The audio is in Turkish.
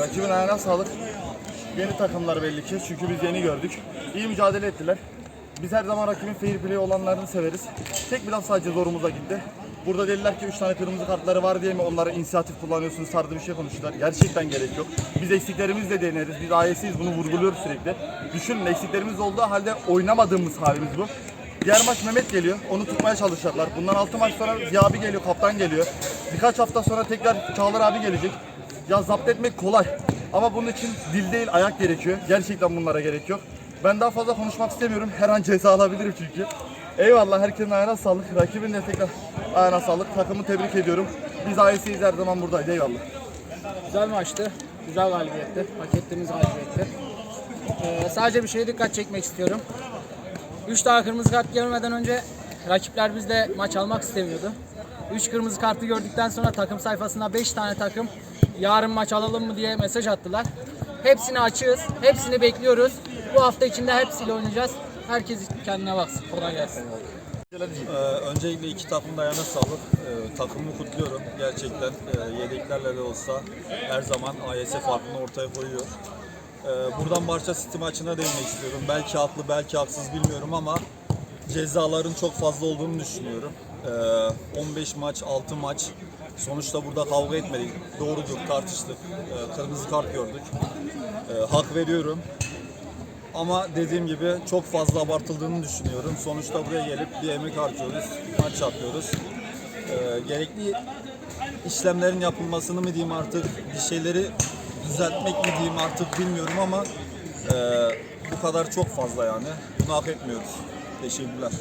Rakibin ayağına sağlık. Yeni takımlar belli ki çünkü biz yeni gördük. İyi mücadele ettiler. Biz her zaman rakibin fair play olanlarını severiz. Tek bir laf sadece zorumuza gitti. Burada dediler ki 3 tane kırmızı kartları var diye mi onlara inisiyatif kullanıyorsunuz tarzı bir şey konuştular. Gerçekten gerek yok. Biz eksiklerimizle deneriz. Biz AYS'yiz bunu vurguluyoruz sürekli. Düşünün eksiklerimiz olduğu halde oynamadığımız halimiz bu. Diğer maç Mehmet geliyor. Onu tutmaya çalışacaklar. Bundan 6 maç sonra Ziya abi geliyor, kaptan geliyor. Birkaç hafta sonra tekrar Çağlar abi gelecek. Ya zapt etmek kolay. Ama bunun için dil değil ayak gerekiyor. Gerçekten bunlara gerek yok. Ben daha fazla konuşmak istemiyorum. Her an ceza alabilirim çünkü. Eyvallah herkesin ayağına sağlık. Rakibin de tekrar ayağına sağlık. Takımı tebrik ediyorum. Biz AYS'yiz her zaman buradayız. Eyvallah. Güzel maçtı. Güzel galibiyetti. Hak ettiğimiz galibiyetti. Ee, sadece bir şeye dikkat çekmek istiyorum. 3 tane kırmızı kart görmeden önce rakipler bizle maç almak istemiyordu. 3 kırmızı kartı gördükten sonra takım sayfasına 5 tane takım yarın maç alalım mı diye mesaj attılar. Hepsini açığız. Hepsini bekliyoruz. Bu hafta içinde hepsiyle oynayacağız. Herkes kendine baksın. Kolay gelsin. Ee, öncelikle iki takım da ayağına sağlık. Ee, takımı kutluyorum. Gerçekten e, yedeklerle de olsa her zaman AYS farkını ortaya koyuyor. Ee, buradan Barça City maçına değinmek istiyorum. Belki haklı, belki haksız bilmiyorum ama cezaların çok fazla olduğunu düşünüyorum. Ee, 15 maç, 6 maç. Sonuçta burada kavga etmedik. Doğrudur, tartıştık. Ee, kırmızı kart gördük. Ee, hak veriyorum. Ama dediğim gibi çok fazla abartıldığını düşünüyorum. Sonuçta buraya gelip bir emek harcıyoruz, maç yapıyoruz. Ee, gerekli işlemlerin yapılmasını mı diyeyim artık, bir şeyleri düzeltmek mi diyeyim artık bilmiyorum ama e, bu kadar çok fazla yani. Bunu hak etmiyoruz. Teşekkürler.